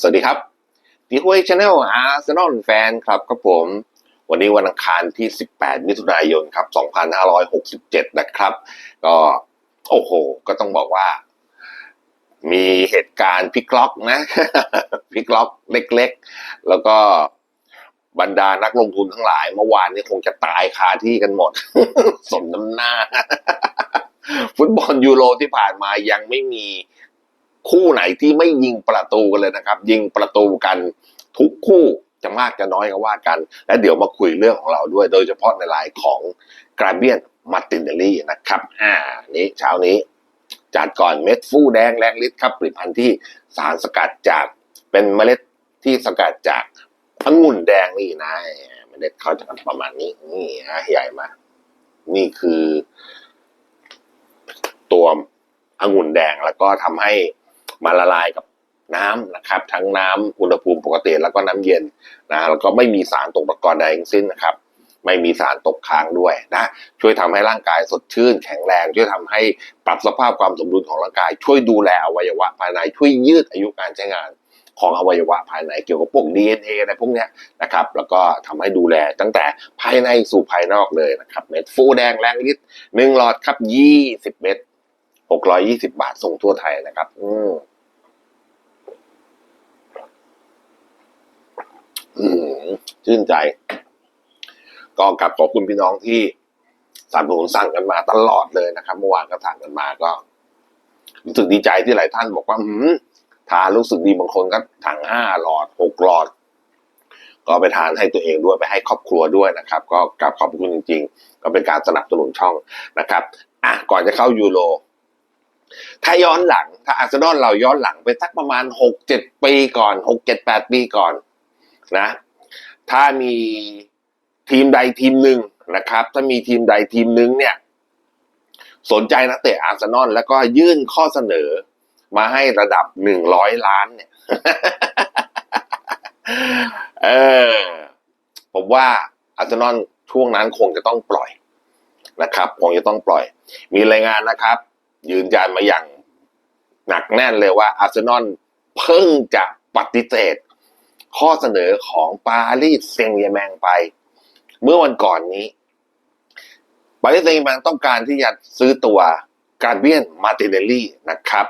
สวัสดีครับดีคุยชาแนลอาร์เซนอลแฟนครับครับผม วันนี้วันอังคารที่ 18 มิถุนายนครับ 2567 นะครับ ก็โอ้โห ก็ต้องบอกว่า มีเหตุการณ์พลิกล็อกนะพลิกล็อกเล็กๆ แล้วก็บรรดานักลงทุนทั้งหลาย เมื่อวานนี้คงจะตายคาที่กันหมด สมน้ำหน้า ฟุตบอลยูโรที่ผ่านมายังไม่มี คู่ไหนที่ไม่ยิงประตูกันเลยนะครับ ยิงประตูกันทุกคู่จะมากจะน้อยก็ว่ากัน และเดี๋ยวมาคุยเรื่องของเราด้วย โดยเฉพาะในรายของกราเบียนมาตินเนลลี่นะครับ อ่า นี้เช้านี้จัดก่อนเม็ดฟู่แดงแรงฤทธิ์ครับผลิตภัณฑ์ที่สารสกัดจากเป็นเมล็ดที่สกัดจากองุ่นแดงนี่นะเมล็ดเขาจะประมาณนี้นี่ฮะใหญ่มากนี่คือ ตัวองุ่นแดงแล้วก็ทำให้ มาละลายกับน้ำนะครับ ทั้งน้ำอุณหภูมิปกติแล้วก็น้ำเย็นนะแล้วก็ไม่มีสารตกตะกอนใดทั้งสิ้นนะครับ ไม่มีสารตกค้างด้วยนะช่วยทำให้ร่างกายสดชื่น แข็งแรงช่วยทำให้ปรับสภาพความสมดุลของร่างกาย ช่วยดูแลอวัยวะภายในช่วยยืดอายุการใช้งานของอวัยวะภายในเกี่ยวกับพวก DNA อะไรพวกเนี้ยนะครับ แล้วก็ทำให้ดูแลตั้งแต่ภายในสู่ภายนอกเลยนะครับ เม็ดฟูแดงแรงฤทธิ์หนึ่งหลอดครับยี่สิบเม็ดหกร้อยยี่สิบาทส่งทั่วไทยนะครับ อืมอืม ชื่นใจ ก็กลับขอบคุณพี่น้องที่สนับสนุนสั่งกันมาตลอดเลยนะครับ เมื่อวานก็สั่งกันมาก็ รู้สึกดีใจที่หลายท่านบอกว่าหืมทานรู้สึกดีบางคนก็ถังห้าหลอดหกหลอด ก็ไปทานให้ตัวเองด้วยไปให้ครอบครัวด้วยนะครับ ก็กลับขอบคุณจริง ๆ ก็เป็นการสนับสนุนช่องนะครับอะก่อนจะเข้ายูโรถ้าย้อนหลัง ถ้าอาร์เซนอลเราย้อนหลังไปสักประมาณหกเจ็ดปีก่อนหกเจ็ดแปดปีก่อน นะ ถ้ามีทีมใดทีมหนึ่งนะครับ ถ้ามีทีมใดทีมหนึ่งเนี่ย สนใจนักเตะอาร์เซนอลแล้วก็ยื่นข้อเสนอมาให้ระดับหนึ่งร้อยล้านเนี่ย เออ ผมว่าอาร์เซนอลช่วงนั้นคงจะต้องปล่อยนะครับ คงจะต้องปล่อย มีรายงานนะครับ ยืนยันมาอย่างหนักแน่นเลยว่าอาร์เซนอลเพิ่งจะปฏิเสธ ข้อเสนอของปารีสเซงต์แยแมงไป เมื่อวันก่อนนี้ปารีสเซงต์แยแมงต้องการที่จะซื้อตัวการเบียนมาติเนลลี่นะครับ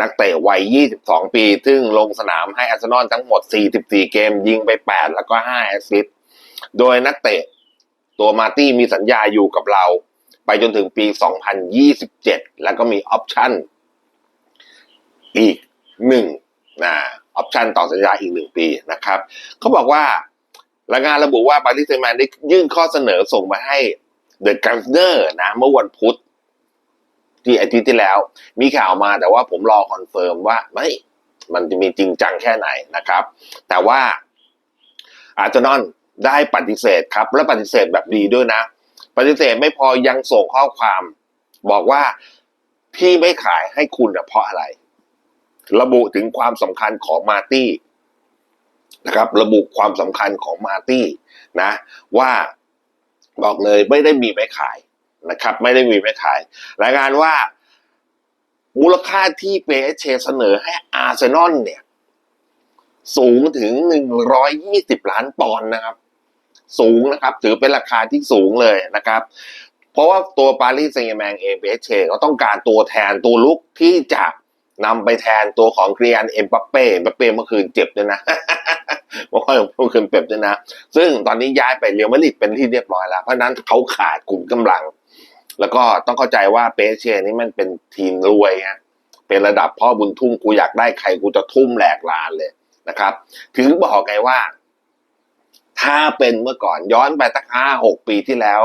นักเตะวัย 22 ปี ซึ่งลงสนามให้อาร์เซนอลทั้งหมด 44 เกม ยิงไป 8 แล้วก็ 5 แอสซิสต์ โดยนักเตะตัวมาตี้มีสัญญาอยู่กับเรา ไปจนถึงปี 2027 แล้วก็มีออปชั่น อีกหนึ่งนะ ออปชันต่อสัญญาอีกหนึ่งปีนะครับเขาบอกว่ารายงานระบุว่าปารีสแซงต์แมงได้ยื่นข้อเสนอส่งมาให้เดอะกันเนอร์นะ เมื่อวันพุธที่อาทิตย์ที่แล้ว มีข่าวมาแต่ว่าผมรอคอนเฟิร์มว่าไม่มันจะมีจริงจังแค่ไหนนะครับ แต่ว่าอาร์เจนอลได้ปฏิเสธครับ และปฏิเสธแบบดีด้วยนะ ปฏิเสธไม่พอยังส่งข้อความ บอกว่าพี่ไม่ขายให้คุณเพราะอะไร ระบุถึงความสำคัญของมาตี้นะครับ ระบุความสำคัญของมาตี้นะ ว่าบอกเลยไม่ได้มีไว้ขายนะครับ ไม่ได้มีไว้ขาย รายงานว่า มูลค่าที่เปเชเสนอให้อาร์เซนอลเนี่ย สูงถึงหนึ่งร้อยยี่สิบล้านปอนด์นะครับ สูงนะครับ ถือเป็นราคาที่สูงเลยนะครับเพราะว่าตัวปารีสแซงต์แมงเองเปเชเขาต้องการตัวแทนตัวลุกที่จะ นำไปแทนตัวของเกรียนเอ็มบัปเป้เอ็มบัปเป้เมื่อคืนเจ็บด้วยนะเมื่อคืนเจ็บด้วยนะ ซึ่งตอนนี้ย้ายไปเรียวมาริดเป็นที่เรียบร้อยแล้ว เพราะนั้นเขาขาดกลุ่มกำลัง แล้วก็ต้องเข้าใจว่าเปเชนี่มันเป็นทีมรวยฮะเป็นระดับพ่อบุญทุ่มกูอยากได้ใครกูจะทุ่มแหลกลานเลยนะครับ ถึงบอกไงว่า ถ้าเป็นเมื่อก่อนย้อนไปตั้งห้าหกปีที่แล้ว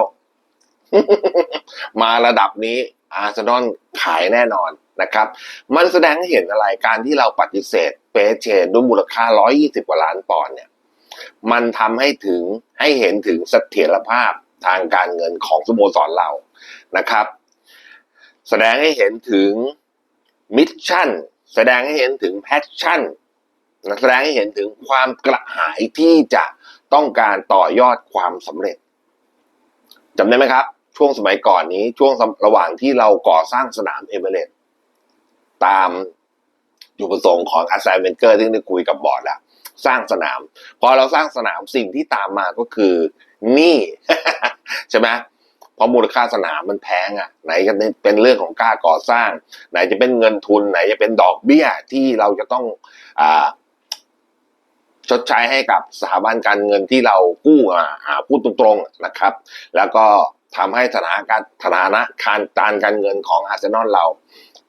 มาระดับนี้อาร์เซนอลขายแน่นอน นะครับ มันแสดงให้เห็นอะไรการที่เราปฏิเสธเปเชด้วยมูลค่า 120 กว่าล้านปอนด์เนี่ยมันทำให้ถึงให้เห็นถึงเสถียรภาพทางการเงินของสโมสรเรานะครับ แสดงให้เห็นถึงมิชชั่นแสดงให้เห็นถึงแพชชั่นแสดงให้เห็นถึงความกระหายที่จะต้องการต่อยอดความสำเร็จจำได้ไหมครับ ช่วงสมัยก่อนนี้ช่วงระหว่างที่เราก่อสร้างสนามเอเมเรต ตามจุดประสงค์ของอาร์ไซเวนเกอร์ที่ได้คุยกับบอร์ดแล้วสร้างสนาม พอเราสร้างสนามสิ่งที่ตามมาก็คือหนี้ใช่ไหมเพราะมูลค่าสนามมันแพงอะ ไหนจะเป็นเรื่องของค่าก่อสร้าง ไหนจะเป็นเงินทุนไหนจะเป็นดอกเบี้ยที่เราจะต้องอ่าชดใช้ให้กับสถาบันการเงินที่เรากู้มาอ่าพูดตรงๆนะครับ แล้วก็ทำให้สถานการสถานะการการการเงินของอาร์เซนอลเรา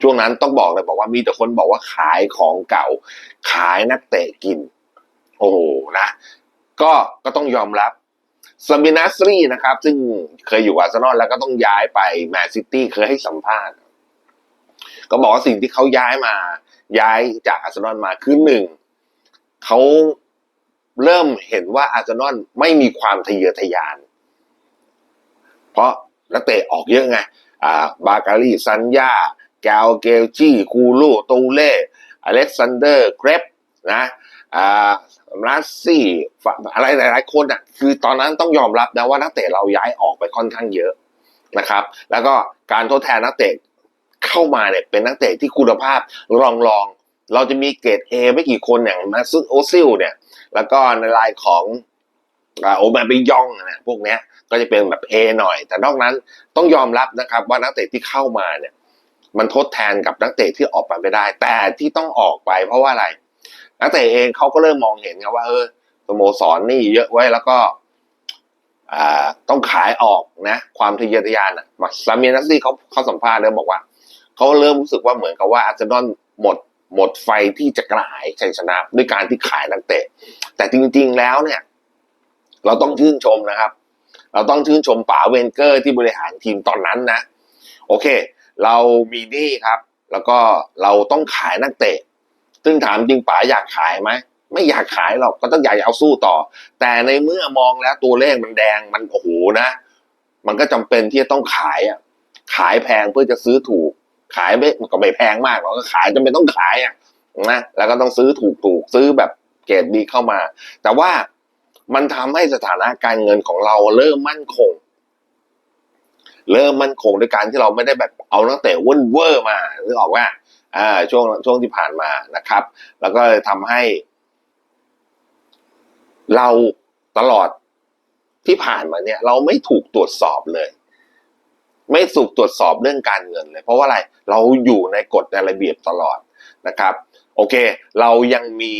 ช่วงนั้นต้องบอกเลยบอกว่ามีแต่คนบอกว่าขายของเก่า ขายนักเตะกิน โอ้โหนะ ก็ก็ต้องยอมรับซาบินัสรีนะครับ ซึ่งเคยอยู่อาร์เซนอลแล้วก็ต้องย้ายไปแมนซิตี้เคยให้สัมภาษณ์ ก็บอกว่าสิ่งที่เขาย้ายมา ย้ายจากอาร์เซนอลมาคือหนึ่งเขาเริ่มเห็นว่าอาร์เซนอลไม่มีความทะเยอทะยาน เพราะนักเตะออกเยอะไง อ่า บาการีซันยา แกลเกลจี้คูลูตูเล่อเล็กซานเดอร์เกรฟนะอ่ารัสซี่อะไรหลาย ๆ คนอะคือตอนนั้นต้องยอมรับนะว่านักเตะเราย้ายออกไปค่อนข้างเยอะนะครับ แล้วก็การทดแทนนักเตะเข้ามาเนี่ยเป็นนักเตะที่คุณภาพรองรองเราจะมีเกรด A ไม่กี่คนอย่างมาซึโอซิลเนี่ย แล้วก็ในรายของโอมาเบยองนะพวกเนี้ยก็จะเป็นแบบ A หน่อย แต่นอกนั้นต้องยอมรับนะครับว่านักเตะที่เข้ามาเนี่ย มันทดแทนกับนักเตะที่ออกไปไม่ได้ แต่ที่ต้องออกไปเพราะว่าอะไร นักเตะเองเขาก็เริ่มมองเห็นไงว่า เออสโมสรนนี่เยอะไว้แล้วก็ต้องขายออกนะ ความทะเยอทะยานอะซามีนัสซี่เขาเขาสัมภาษณ์เลยบอกว่าเขาเริ่มรู้สึกว่าเหมือนกับว่าอาร์เซนอลหมดหมดไฟที่จะกระหายชัยชนะด้วยการที่ขายนักเตะ แต่จริง ๆแล้วเนี่ย เราต้องชื่นชมนะครับ เราต้องชื่นชมป๋าเวนเกอร์ที่บริหารทีมตอนนั้นนะ โอเค เรามีหนี้ครับ แล้วก็เราต้องขายนักเตะ ซึ่งถามจริงป๋าอยากขายไหมไม่อยากขายหรอกก็ต้องอยากเอาสู้ต่อ แต่ในเมื่อมองแล้วตัวเลขมันแดงมันโอ้โหนะ มันก็จำเป็นที่จะต้องขายอะขายแพงเพื่อจะซื้อถูก ขายไม่ก็ไม่แพงมากหรอกก็ขายจำเป็นต้องขายอะนะแล้วก็ต้องซื้อถูกถูกๆซื้อแบบเกรดดีเข้ามา แต่ว่ามันทำให้สถานะการเงินของเราเริ่มมั่นคง เริ่มมั่นคงด้วยการที่เราไม่ได้แบบเอานักเตะเว่นเวอร์มาหรือออกว่าอ่าช่วงช่วงที่ผ่านมานะครับ แล้วก็เลยทำให้ เราตลอดที่ผ่านมาเนี่ย เราไม่ถูกตรวจสอบเลย ไม่ถูกตรวจสอบเรื่องการเงินเลย เพราะว่าอะไรเราอยู่ในกฎในระเบียบตลอดนะครับ โอเค เรายังมี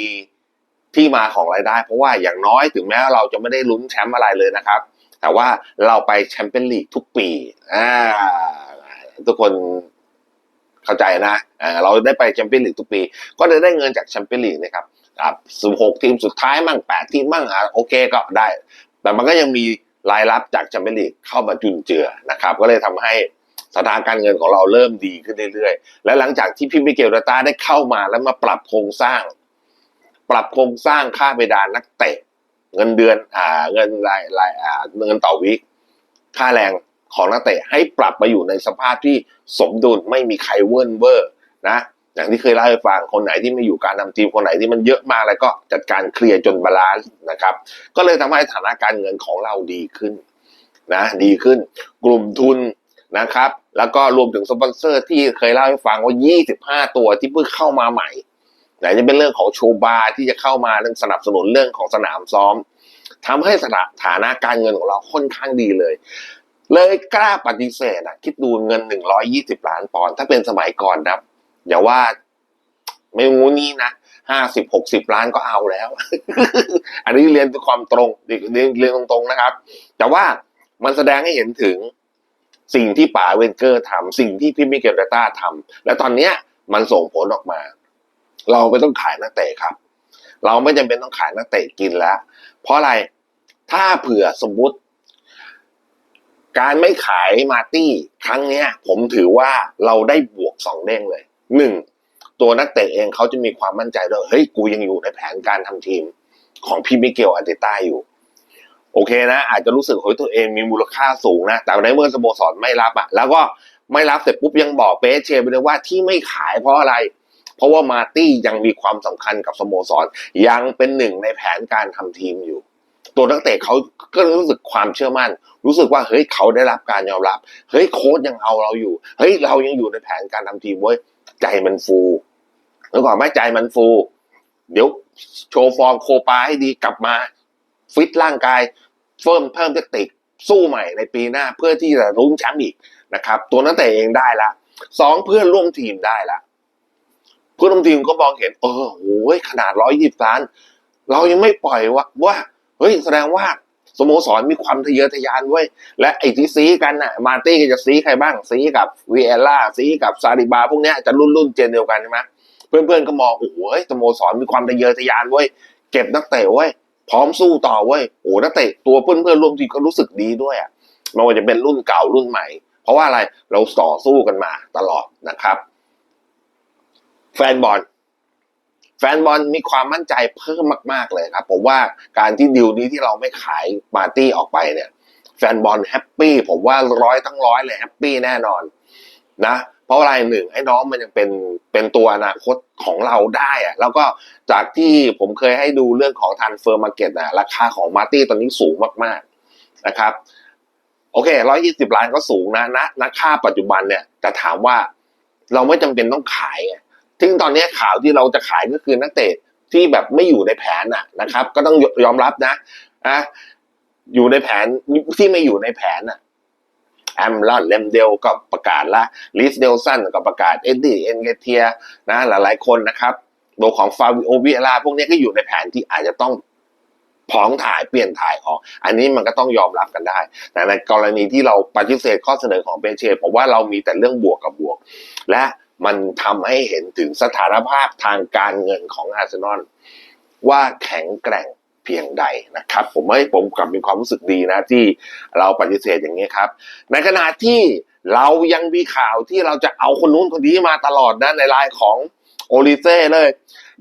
ที่มาของรายได้ เพราะว่าอย่างน้อยถึงแม้ว่าเราจะไม่ได้ลุ้นแชมป์อะไรเลยนะครับ แต่ว่าเราไปแชมเปี้ยนลีกทุกปีอ่าทุกคนเข้าใจนะเราได้ไปแชมเปี้ยนลีกทุกปี ก็จะได้เงินจากแชมเปี้ยนลีกนะครับอ่าสิบหกทีมสุดท้ายมั่งแปดทีมมั่งอ่าโอเคก็ได้ แต่มันก็ยังมีรายรับจากแชมเปี้ยนลีกเข้ามาจุนเจือนะครับ ก็เลยทำให้สถานการเงินของเราเริ่มดีขึ้นเรื่อยๆ และหลังจากที่พี่มิเกลดาต้าได้เข้ามาแล้วมาปรับโครงสร้าง ปรับโครงสร้างค่าเพดานนักเตะ เงินเดือน อ่า เงินรายรายอ่าเงินต่อวิคค่าแรงของนักเตะให้ปรับมาอยู่ในสภาพที่สมดุลไม่มีใครเวิร์นเวอร์นะอย่างที่เคยเล่าให้ฟังคนไหนที่ไม่อยู่การนำทีมคนไหนที่มันเยอะมากแล้วก็จัดการเคลียร์จนบาลานซ์นะครับ ก็เลยทำให้ฐานะการเงินของเราดีขึ้นนะดีขึ้น กลุ่มทุนนะครับ แล้วก็รวมถึงสปอนเซอร์ที่เคยเล่าให้ฟังว่า 25 ตัวที่เพิ่งเข้ามาใหม่ ไหนจะเป็นเรื่องของโชว์บาร์ที่จะเข้ามาเรื่องสนับสนุนเรื่องของสนามซ้อมทำให้สถาานะการเงินของเราค่อนข้างดีเลย เลยกล้าปฏิเสธอะคิดดูเงินหนึ่งร้อยี่สิบล้านปอนด์ถ้าเป็นสมัยก่อนนะอย่าว่าไม่งูนี่นะห้าสิบหกสิบล้านก็เอาแล้ว อันนี้เรียนด้วยความตรงเรียนเรียนตรงๆนะครับ แต่ว่ามันแสดงให้เห็นถึงสิ่งที่ป๋าเวนเกอร์ทำสิ่งที่พี่มิเกลเดต้าทำและตอนเนี้ยมันส่งผลออกมา เราไม่ต้องขายนักเตะครับ เราไม่จำเป็นต้องขายนักเตะกินแล้ว เพราะอะไรถ้าเผื่อสมมติ การไม่ขายมาตี้ครั้งเนี้ย ผมถือว่าเราได้บวกสองเด้งเลยหนึ่งตัวนักเตะเองเขาจะมีความมั่นใจด้วยเฮ้ยกูยังอยู่ในแผนการทำทีมของพี่มิเกลอาร์เตต้าอยู่โอเคนะ อาจจะรู้สึกเฮ้ยตัวเองมีมูลค่าสูงนะ แต่ในเมื่อสโมสรไม่รับอะแล้วก็ไม่รับเสร็จปุ๊บยังบอกเปเชไปเลยว่าที่ไม่ขายเพราะอะไร เพราะว่ามาร์ตี้ยังมีความสำคัญกับสโมสร ยังเป็นหนึ่งในแผนการทำทีมอยู่ ตัวนักเตะเขาก็รู้สึกความเชื่อมั่น รู้สึกว่าเฮ้ยเขาได้รับการยอมรับ เฮ้ยโค้ชยังเอาเราอยู่ เฮ้ยเรายังอยู่ในแผนการทำทีมเว้ยใจมันฟูแล้วก่อนแม่ใจมันฟู เดี๋ยวโชว์ฟอร์มโคปาให้ดีกลับมา ฟิตร่างกายเฟิ่มเพิ่มเทคนิคสู้ใหม่ในปีหน้าเพื่อที่จะรุ้นแชมป์อีกนะครับ ตัวนักเตะเองได้ละสองเพื่อนร่วมทีมได้ละ เพื่อนร่วมทีมก็มองเห็น เออโอ้ยขนาดร้อยยี่สิบล้าน เรายังไม่ปล่อยว่าว่าเฮ้ยแสดงว่าสโมสรมีความทะเยอทะยานเว้ย และไอ้ที่ซีกันน่ะ มาร์ตี้ก็จะซีใครบ้าง ซีกับวีเอล่าซีกับซาดิบาพวกเนี้ยจะรุ่นรุ่นเจนเดียวกันใช่ไหมเพื่อนๆก็มองโอ้โหเฮ้ยสโมสรมีความทะเยอทะยานเว้ย เก็บนักเตะเว้ย พร้อมสู้ต่อเว้ย โอ้นักเตะตัวเพื่อนๆร่วมทีมก็รู้สึกดีด้วยอะไม่ว่าจะเป็นรุ่นเก่ารุ่นใหม่ เพราะว่าอะไรเราต่อสู้กันมาตลอดนะครับ แฟนบอลแฟนบอลมีความมั่นใจเพิ่มมาก ๆ เลยครับ ผมว่าการที่ดิวนี้ที่เราไม่ขายปาร์ตี้ออกไปเนี่ย แฟนบอลแฮปปี้ผมว่าร้อยทั้งร้อยเลยแฮปปี้แน่นอนนะเพราะอะไรหนึ่งไอ้น้องมันยังเป็นเป็นตัวอนาคตของเราได้อะแล้วก็จากที่ผมเคยให้ดูเรื่องของทันเฟอร์มาเก็ตนะราคาของมาร์ตี้ตอนนี้สูงมากๆนะครับ โอเคร้อยี่สิบล้านก็สูงนะนะณค่าปัจจุบันเนี่ยแต่ถามว่าเราไม่จำเป็นต้องขายไง ซึ่งตอนนี้ข่าวที่เราจะขายก็คือนักเตะที่แบบไม่อยู่ในแผนน่ะนะครับ ก็ต้องยอมรับนะนะอยู่ในแผนที่ไม่อยู่ในแผนน่ะแอมลอนเลมเดลก็ประกาศละลิสเดลสันก็ประกาศเอ็ดดี้เอ็นเกเทียนะหลายๆคนนะครับตัวของฟาวิโอเวียลาพวกนี้ก็อยู่ในแผนที่อาจจะต้องผองถ่ายเปลี่ยนถ่ายออก อันนี้มันก็ต้องยอมรับกันได้ แต่ในกรณีที่เราปฏิเสธข้อเสนอของเปเช่ผมว่าเรามีแต่เรื่องบวกกับบวก และ มันทำให้เห็นถึงสถานภาพทางการเงินของอาร์เซนอลว่าแข็งแกร่งเพียงใดนะครับ ผมไม่ผมกลับมีความรู้สึกดีนะที่เราปฏิเสธอย่างนี้ครับ ในขณะที่เรายังมีข่าวที่เราจะเอาคนนู้นคนนี้มาตลอดนะในไลน์ของโอลิเซ่เลย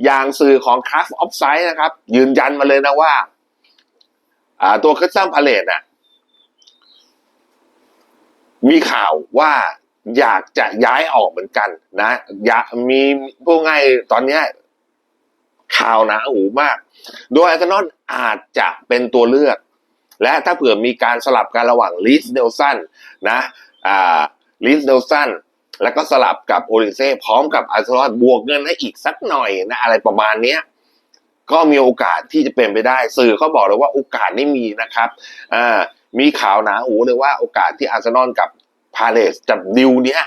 อย่างสื่อของค a ฟออฟไซด์นะครับ ยืนยันมาเลยนะว่า ตัวคริสตันพาเลตน่ะมีข่าวว่า อยากจะย้ายออกเหมือนกัน นะอยากมีพูดง่ายตอนนี้ข่าวหนาหูมาก โดยอาร์เซนอลอาจจะเป็นตัวเลือก และถ้าเผื่อมีการสลับกันระหว่างลิสเดลสันนะอ่าลิสเดลสันแล้วก็สลับกับโอริเซ่พร้อมกับอาร์เซนอลบวกเงินให้อีกสักหน่อยนะอะไรประมาณเนี้ยก็มีโอกาสที่จะเป็นไปได้ สื่อเขาบอกเลยว่าโอกาสไม่มีนะครับอ่ามีข่าวหนาหูเลยว่าโอกาสที่อาร์เซนอลกับ พาเลสจับดิวเนี้ย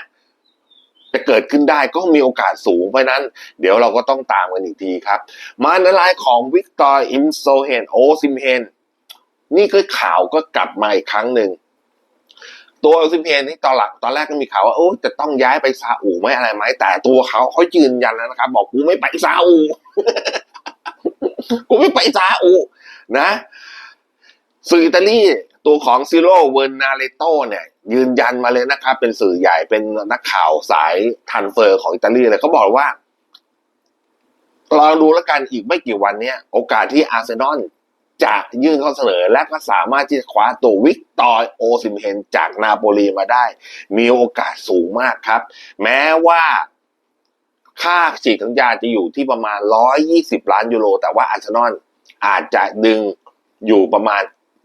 จะเกิดขึ้นได้ก็มีโอกาสสูงเพราะนั้น เดี๋ยวเราก็ต้องตามกันอีกทีครับ มาในไลน์ของวิกตอร์อิมโซเฮนโอซิมเฮนนี่ก็ข่าวก็กลับมาอีกครั้งหนึ่งตัวโอซิมเฮนนี่ตอนหลักตอนแรกก็มีข่าวว่าโอ้จะต้องย้ายไปซาอุไหมอะไรไหมแต่ตัวเขาเขายืนยันแล้วนะครับ บอกกูไม่ไปซาอุกูไม่ไปซาอุนะสื่ออิตาลีตัวของซิโร่เวอร์นาเลโตเนี่ย ยืนยันมาเลยนะครับ เป็นสื่อใหญ่เป็นนักข่าวสายทันเฟอร์ของอิตาลีเลยเขาบอกว่าลองดูแล้วกันอีกไม่กี่วันเนี้ยโอกาสที่อาร์เซนอลจะยื่นข้อเสนอและก็สามารถที่จะคว้าตัววิกตอร์โอซิมเฮนจากนาโปลีมาได้ มีโอกาสสูงมากครับ แม้ว่าค่าฉีกสัญญาจะอยู่ที่ประมาณ 120 ล้านยูโร แต่ว่าอาร์เซนอลอาจจะดึงอยู่ประมาณ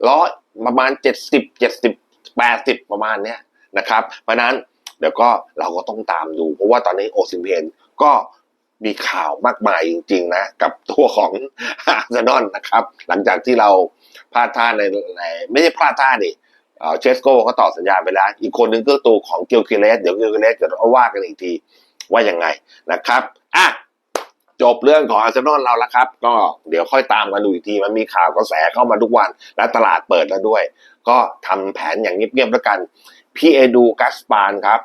ร้อยประมาณ 70 70 80 ประมาณเนี้ยนะครับ เพราะนั้นเดี๋ยวก็เราก็ต้องตามดู เพราะว่าตอนนี้โอซิมเฮนก็มีข่าวมากมายจริงๆนะ กับตัวของอาร์เซนอลนะครับ หลังจากที่เราพลาดท่าในในไม่ใช่พลาดท่าดิเอ่อเชสโก้ก็ต่อสัญญาไปแล้ว อีกคนนึงก็ตัวของเกียวคิเลสเดี๋ยวเกียวคิเลสเดี๋ยวเราว่ากันอีกทีว่ายังไงนะครับ จบเรื่องของอาร์เซนอลเราแล้วครับ ก็เดี๋ยวค่อยตามกันดูอีกที มันมีข่าวกระแสเข้ามาทุกวัน และตลาดเปิดแล้วด้วย ก็ทำแผนอย่างเงียบๆแล้วกัน พี่เอดูกัสปานครับ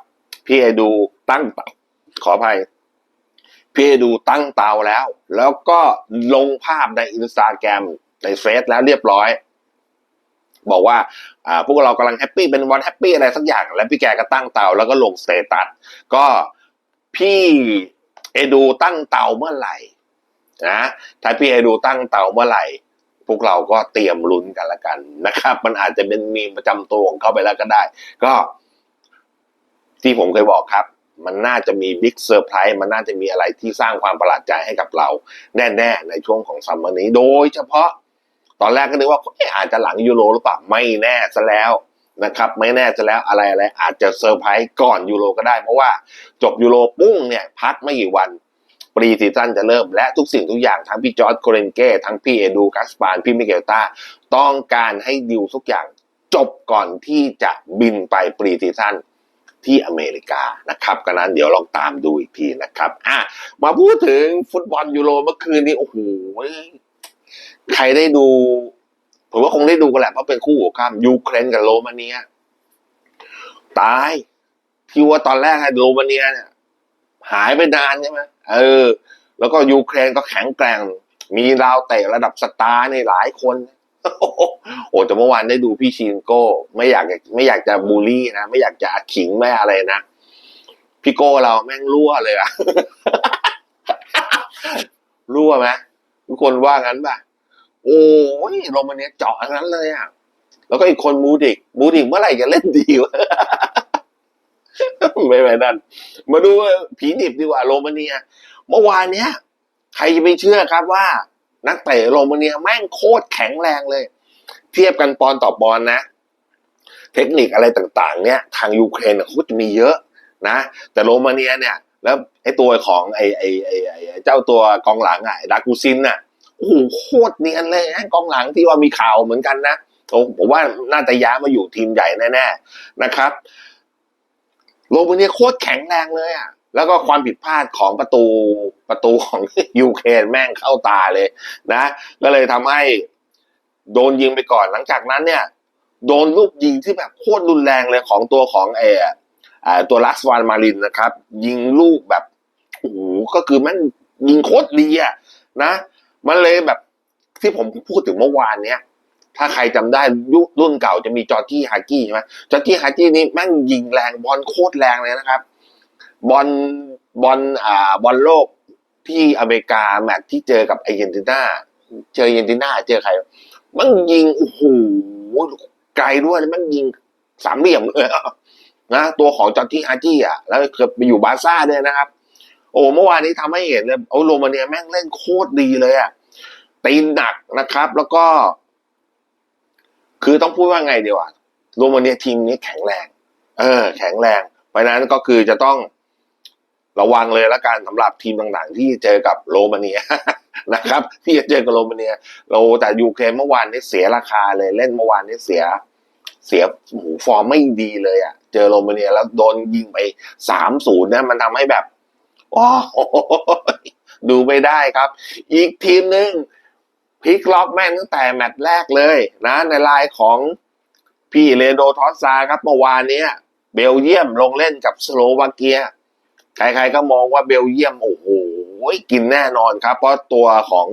พี่เอดูตั้งขออภัยพี่เอดูตั้งเตาแล้ว แล้วก็ลงภาพในอินสตาแกรมในเฟซแล้วเรียบร้อย บอกว่าอ่าพวกเรากำลังแฮปปี้เป็นวันแฮปปี้อะไรสักอย่าง แล้วพี่แกก็ตั้งเตาแล้วก็ลงสเตตัสก็พี่ เอดูตั้งเตาเมื่อไหร่นะถ้าพี่เอดูตั้งเตาเมื่อไหร่ พวกเราก็เตรียมลุ้นกันละกันนะครับ มันอาจจะเป็นมีประจำตัวของเขาไปแล้วก็ได้ ก็ ที่ผมเคยบอกครับมันน่าจะมีบิ๊กเซอร์ไพรส์มันน่าจะมีอะไรที่สร้างความประหลาดใจให้กับเรา แน่ๆ ในช่วงของซัมเมอร์นี้ โดยเฉพาะ ตอนแรกก็นึกว่าเอ๊ะอาจจะหลังยูโรหรือเปล่า ไม่แน่ซะแล้ว นะครับไม่แน่ซะแล้วอะไรอะไรอาจจะเซอร์ไพรส์ก่อนยูโรก็ได้ เพราะว่าจบยูโรปุ้งเนี่ยพักไม่กี่วันปรีซีซั่นจะเริ่มและทุกสิ่งทุกอย่างทั้งพี่จอร์ดโคเรนเก้ทั้งพี่เอดูกัสปานพี่มิเกลตาต้องการให้ดิวทุกอย่างจบก่อนที่จะบินไปปรีซีซั่นที่อเมริกานะครับกันนั้นเดี๋ยวลองตามดูอีกทีนะครับอะมาพูดถึงฟุตบอลยูโรเมื่อคืนนี้โอ้โหใครได้ดู ผมว่าคงได้ดูกันแหละเพราะเป็นคู่หัวข้ามยูเครนกับโรมาเนีย ตายที่ว่าตอนแรกไอ้โรมาเนียเนี่ย หายไปนานใช่ไหมเออ แล้วก็ยูเครนก็แข็งแกร่ง มีดาวเตะระดับสตาร์ในหลายคนโอ้แต่เมื่อวานได้ดูพี่ชินโก้ ไม่อยากไม่อยากจะบูลลี่นะ ไม่อยากจะขิงไม่อะไรนะ พี่โก้เราแม่งรั่วเลยอะรั่วไหมทุกคนว่างั้นป่ะ โอ้ยโรมาเนียเจาะอันนั้นเลยอะแล้วก็อีกคนมูดิกมูดิกเมื่อไหร่จะเล่นดีวะไม่ไม่นั่นมาดูผีดิบดีกว่าโรมาเนีย เมื่อวานเนี้ย ใครจะไปเชื่อครับว่า นักเตะโรมาเนียแม่งโคตรแข็งแรงเลย เทียบกันปอนต่อปอนนะ เทคนิคอะไรต่างๆ เนี่ย ทางยูเครนเขาจะมีเยอะนะ แต่โรมาเนียเนี่ย แล้วไอ้ตัวของไอ้ไอ้ไอ้ไอ้เจ้าตัวกองหลังอะดากูซินน่ะ โอ้โหโคตรเนียนเลยนะกองหลังที่ว่ามีข่าวเหมือนกันนะโอ้ผมว่าน่าจะย้ายมาอยู่ทีมใหญ่แน่ๆนะครับ โรมาเนียโคตรแข็งแรงเลยอะแล้วก็ความผิดพลาดของประตูประตูของยูเครนแม่งเข้าตาเลยนะ ก็เลยทำให้โดนยิงไปก่อนหลังจากนั้นเนี่ย โดนลูกยิงที่แบบโคตรรุนแรงเลยของตัวของเออตัวลักซ์วานมารินนะครับ ยิงลูกแบบโอ้โหก็คือแม่งยิงโคตรดีอะนะ มันเลยแบบที่ผมพูดถึงเมื่อวานเนี้ยถ้าใครจำได้รุ่นเก่าจะมีจอร์จี้ฮากี้ใช่ไหมจอร์จี้ฮากี้นี่แม่งยิงแรงบอลโคตรแรงเลยนะครับ บอลบอลอ่าบอลโลกที่อเมริกาแมตช์ที่เจอกับไอเจนติน่าเจออาร์เจนติน่าเจอใครมันยิงโอ้โหไกลด้วยมันยิงสามเหลี่ยมเลยนะตัวของจอร์จี้ฮาจี้อะแล้วเคยไปอยู่บาร์ซ่าด้วยนะครับ โอ้เมื่อวานนี้ทำให้เห็นเลยโอ้โรมาเนียแม่งเล่นโคตรดีเลยอะตีนหนักนะครับ แล้วก็ คือต้องพูดว่าไงดีวะโรมาเนียทีมนี้แข็งแรง เออ แข็งแรงเพราะนั้นก็คือจะต้องระวังเลยละกันสำหรับทีมต่างๆ ที่เจอกับโรมาเนียนะครับ ที่จะเจอกับโรมาเนียเราแต่ยูเครนเมื่อวานนี้เสียราคาเลยเล่นเมื่อวานนี้เสีย เสียหูฟอร์มไม่ดีเลยอะ เจอโรมาเนียแล้วโดนยิงไปสามศูนย์นะมันทำให้แบบ โอ้โหดูไม่ได้ครับ อีกทีมหนึ่งพลิกล็อกแม่งตั้งแต่แมตช์แรกเลยนะ ในไลน์ของพี่เลโดทอสซาครับเมื่อวานเนี้ยเบลเยียมลงเล่นกับสโลวาเกีย ใครๆก็มองว่าเบลเยียมโอ้โหกินแน่นอนครับ เพราะตัวของ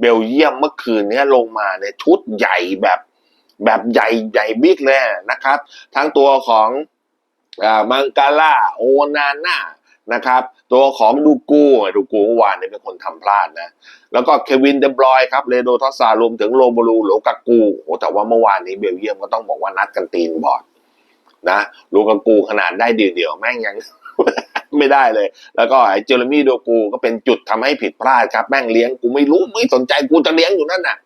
เบลเยียมเมื่อคืนนี้ลงมาในชุดใหญ่แบบแบบใหญ่ใหญ่บิ๊กเลยนะครับ ทั้งตัวของอมังกาล่าโอนาน่า นะครับ ตัวของดูกูดูกูเมื่อวานเนี่ยเป็นคนทำพลาดนะ แล้วก็เควินเดบรอยครับเลโดทอสซารวมถึงโรบลูโลกากูโอ้แต่ว่าเมื่อวานนี้เบลเยียมก็ต้องบอกว่านัดกันตีนบอดนะลูกากูขนาดได้เดี่ยวแม่งยังไม่ได้เลย แล้วก็ไอ้เจอร์มี่โดกูก็เป็นจุดทำให้ผิดพลาดครับ แม่งเลี้ยงกูไม่รู้ไม่สนใจกูจะเลี้ยงอยู่นั่นน่ะ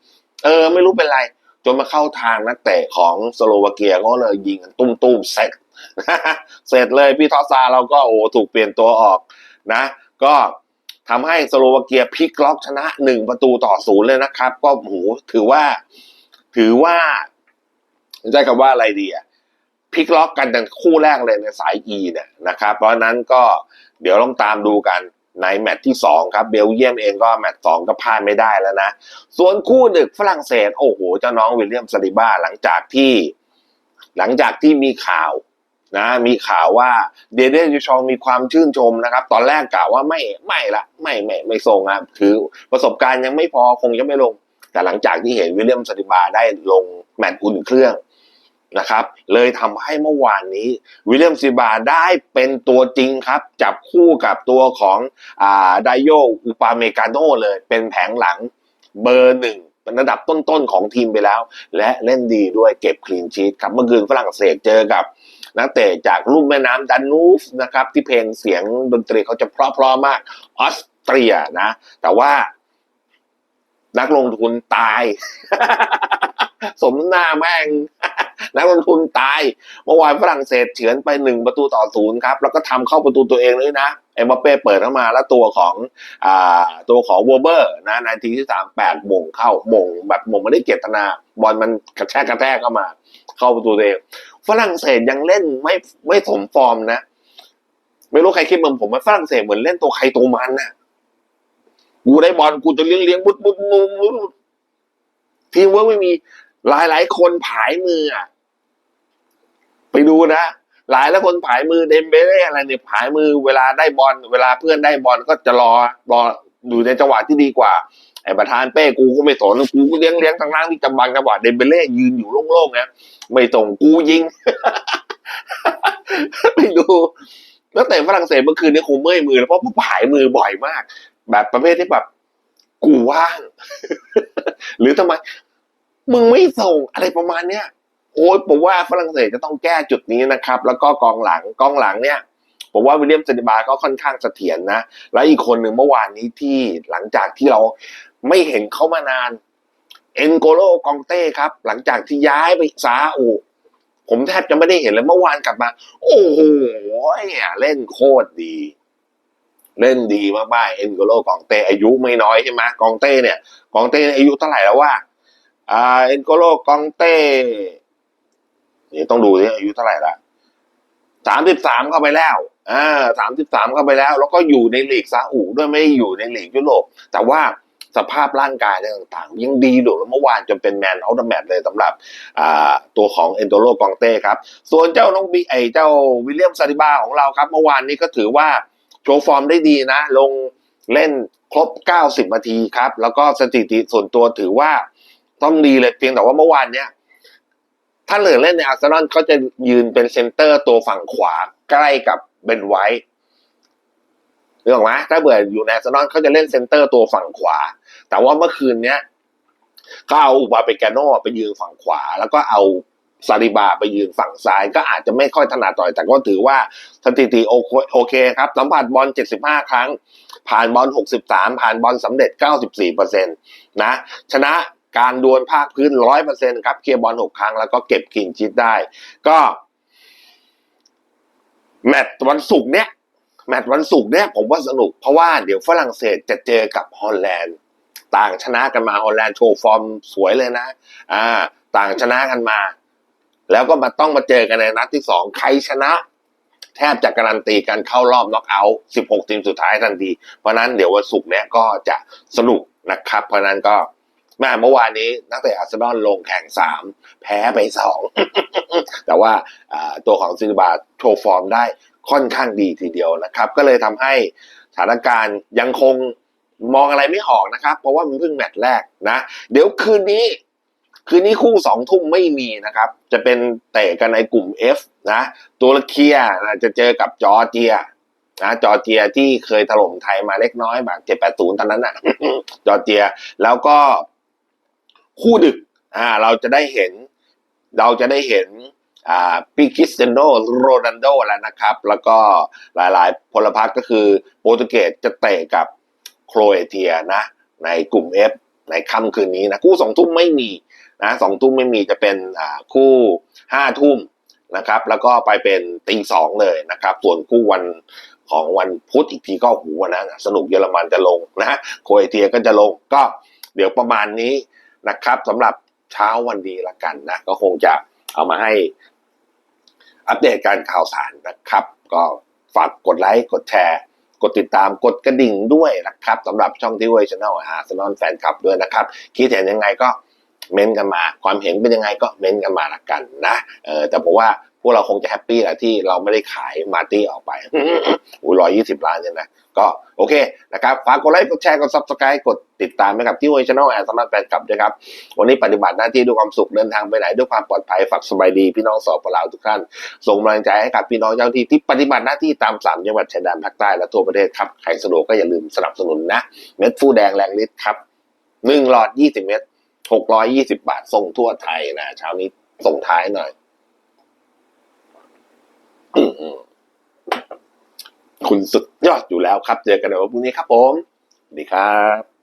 เออไม่รู้เป็นไร จนมาเข้าทางนักเตะของสโลวาเกียก็เลยยิงกันตุ้มๆเสร็จ เสร็จเลยพี่ทอสซาเราก็โอ้ถูกเปลี่ยนตัวออกนะ ก็ทำให้สโลวาเกียพลิกล็อกชนะหนึ่งประตูต่อศูนย์เลยนะครับ ก็โหถือว่า ถือว่าใช้คำว่าอะไรดีอะพลิกล็อกกันตั้งคู่แรกเลยในสาย E เนี่ยนะครับ เพราะนั้นก็เดี๋ยวต้องตามดูกันในแมตช์ที่สองครับเบลเยียมเองก็แมตช์สองก็พลาดไม่ได้แล้วนะ ส่วนคู่ดึกฝรั่งเศส โอ้โห เจ้าน้องวิลเลียมซาลิบ้าหลังจากที่ หลังจากที่มีข่าว นะมีข่าวว่าเดเดนยูชองมีความชื่นชมนะครับ ตอนแรกกล่าวว่าไม่ไม่ละไม่ไม่ไม่ส่งอะถือประสบการณ์ยังไม่พอคงจะไม่ลง แต่หลังจากที่เห็นวิลเลียมซาลิบาได้ลงแมตช์อุ่นเครื่องนะครับ เลยทำให้เมื่อวานนี้วิลเลียมซิบาได้เป็นตัวจริงครับ จับคู่กับตัวของอ่าไดโยอุปาเมกาโนเลย เป็นแผงหลังเบอร์หนึ่งเป็นระดับต้นๆของทีมไปแล้ว และเล่นดีด้วยเก็บคลีนชีตครับเมื่อคืนฝรั่งเศสเจอกับ นักเตะจากลุ่มแม่น้ำดันนูฟนะครับที่เพลงเสียงดนตรีเขาจะเพราะๆมากออสเตรียนะ แต่ว่านักลงทุนตาย สมหน้าแม่ง นักลงทุนตาย เมื่อวานฝรั่งเศสเฉือนไปหนึ่งประตูต่อศูนย์ครับ แล้วก็ทำเข้าประตูตัวเองเลยนะ เอ็มบัปเป้เปิดเข้ามาแล้วตัวของอตัวของวอเบอร์นะนาทีที่สามแปดมงเข้ามงแบบมงไม่ได้เจตนา บอลมันกระแทกกระแทกเข้ามา เข้าประตูตัวเองฝรั่งเศสยังเล่นไม่ไม่สมฟอร์มนะ ไม่รู้ใครคิดเหมือนผมว่าฝรั่งเศสเหมือนเล่นตัวใครตัวมันน่ะกูได้บอลกูจะเลี้ยงเลี้ยงมุดมุดมุดมุดทีมเวิร์กไม่มีหลายหลายคนผายมืออะไปดูนะหลายหลายคนผายมือเดมเบเล่อะไรเนี่ยผายมือเวลาได้บอลเวลาเพื่อนได้บอลก็จะรอรออยู่ในจังหวะที่ดีกว่า ไอ้ประธานเป้กูก็ไม่สนกูก็เลี้ยงเลี้ยงทางล่างที่จำบังจังหวะเดมเบเล่ยืนอยู่โล่งๆนะไม่ส่งกูยิงไปดูแล้วแต่ฝรั่งเศสเมื่อคืนนี้คงเมื่อยมือแล้วเพราะผายมือบ่อยมาก แบบประเภทที่แบบกูว่าง หรือทำไม มึงไม่ส่งอะไรประมาณเนี้ยโอ้ยผมว่าฝรั่งเศสจะต้องแก้จุดนี้นะครับ แล้วก็กองหลังกองหลังเนี่ย ผมว่าวิลเลียมเซนดิบาก็ค่อนข้างเสถียรนะแล้วอีกคนหนึ่งเมื่อวานนี้ที่หลังจากที่เราไม่เห็นเขามานานเอ็นโกโลกองเต้ครับ หลังจากที่ย้ายไปซาอุผมแทบจะไม่ได้เห็นเลยเมื่อวานกลับมา โอ้โหเล่นโคตรดี เล่นดีมากๆเอ็นโกโลกองเต้อายุไม่น้อยใช่ไหมกองเต้เนี่ยกองเต้อายุเท่าไหร่แล้วว่าอ่าเอ็นโกโลกองเต้นี่ต้องดูนี่อายุเท่าไหร่ละสามสิบสามเข้าไปแล้ว อ่าสามสิบสามเข้าไปแล้ว แล้วก็อยู่ในลีกซาอุด้วยไม่ได้อยู่ในลีกยุโรป แต่ว่าสภาพร่างกายอะไรต่างๆ ยังดีอยู่แล้วเมื่อวานจนเป็นแมนเอาท์แมตเลยสำหรับอ่าตัวของเอนโดโลกองเต้ครับ ส่วนเจ้าน้องบีไอเจ้าวิลเลียมซาดิบาของเราครับ เมื่อวานนี้ก็ถือว่าโชว์ฟอร์มได้ดีนะ ลงเล่นครบ 90 นาทีครับ แล้วก็สถิติส่วนตัวถือว่าต้องดีเลยเพียงแต่ว่าเมื่อวานเนี้ยถ้าเหลือเล่นในอาร์เซนอลเขาจะยืนเป็นเซนเตอร์ตัวฝั่งขวาใกล้กับ เบนไวท์เรื่องไหมถ้าเบื่ออยู่ในอาร์เซนอลเขาจะเล่นเซนเตอร์ตัวฝั่งขวา แต่ว่าเมื่อคืนเนี้ยเขาเอาอุบาเปกาโนไปยืนฝั่งขวา แล้วก็เอาซาลิบาไปยืนฝั่งซ้าย ก็อาจจะไม่ค่อยถนัดต่อย แต่ก็ถือว่าสถิติโอเคครับ สัมผัสบอล 75 ครั้ง ผ่านบอล 63 ผ่านบอลสำเร็จ 94เปอร์เซ็นต์นะ ชนะการดวลภาคพื้น 100%ครับ เคลียร์บอล 6 ครั้ง แล้วก็เก็บคลีนชิตได้ ก็ แมตช์วันศุกร์เนี้ยแมตช์วันศุกร์เนี้ยผมว่าสนุก เพราะว่าเดี๋ยวฝรั่งเศสจะเจอกับฮอลแลนด์ ต่างชนะกันมาฮอลแลนด์โชว์ฟอร์มสวยเลยนะ อ่า ต่างชนะกันมา แล้วก็มาต้องมาเจอกันในนัดที่สองใครชนะ แทบจะการันตีการเข้ารอบน็อกเอาท์16 ทีมสุดท้ายทันที เพราะนั้นเดี๋ยววันศุกร์เนี้ยก็จะสนุกนะครับ เพราะนั้นก็ แม่เมื่อวานนี้นักเตะอาร์เซนอลลงแข่งสามแพ้ไปสองแต่ว่าตัวของซิลบาโชว์ฟอร์มได้ค่อนข้างดีทีเดียวนะครับ ก็เลยทำให้สถานการณ์ยังคงมองอะไรไม่ออกนะครับ เพราะว่ามันเพิ่งแมตช์แรกนะ เดี๋ยวคืนนี้ คืนนี้คู่สองทุ่มไม่มีนะครับ จะเป็นเตะกันในกลุ่ม F นะตุรกีนะจะเจอกับจอร์เจียนะจอร์เจียที่เคยถล่มไทยมาเล็กน้อยแบบเจ็ดแปดศูนย์ตอนนั้นน่ะจอร์เจีย แล้วก็ คู่ดึกอ่าเราจะได้เห็น เราจะได้เห็นอ่าปิคริสเตโนโรนัลโดแล้วนะครับ แล้วก็หลายๆพลพรรคก็คือโปรตุเกสจะเตะกับโครเอเชียนะ ในกลุ่ม F ในค่ำคืนนี้นะ คู่สองทุ่มไม่มีนะสองทุ่มไม่มีจะเป็นอ่าคู่ห้าทุ่มนะครับ แล้วก็ไปเป็นตีสองเลยนะครับ ส่วนคู่วันของวันพุธอีกทีก็หูนนั้นสนุกเยอรมันจะลงนะโครเอเชียก็จะลงก็เดี๋ยวประมาณนี้ นะครับสำหรับเช้าวันดีละกันนะ ก็คงจะเอามาให้อัปเดตการข่าวสารนะครับ ก็ฝากกดไลค์กดแชร์ กดติดตามกดกระดิ่งด้วยนะครับสำหรับช่องที่เวอร์ชแนลอาร์เซนอลแฟนคลับด้วยนะครับ คิดเห็นยังไงก็เม้นกันมา ความเห็นเป็นยังไงก็เม้นกันมาละกันนะเออแต่ผมว่า วกเราคงจะแฮปปี้แหละที่เราไม่ได้ขายมาร์ตี้ออกไปอุ้ยร้อยยี่สิบล้านเนี่ยนะ ก็โอเคนะครับ ฝากกดไลค์ กดแชร์ กดซับสไครต์กดติดตามให้กับที่วอร์ชแนลแอนสำหรับแฟนคลับด้วยครับ วันนี้ปฏิบัติหน้าที่ด้วยความสุขเดินทางไปไหนด้วยความปลอดภัยฝากสบายดี พี่น้องสปลาวทุกท่าน ส่งกำลังใจให้กับพี่น้องเจ้าที่ที่ปฏิบัติหน้าที่ตามสามจังหวัดชายแดนภาคใต้และทั่วประเทศครับ ใครสะดวกก็อย่าลืมสนับสนุนนะ เม็ดฟูแดงแรงฤทธิ์ครับหนึ่งหลอดยี่สิบเม็ดหกร้อยยี่สิบบาทส่งทั่วไทยนะเช้านี้ส่งท้ายหน่อย คุณสุดยอดอยู่แล้วครับ เจอกันในวันพรุ่งนี้ครับผม สวัสดีครับ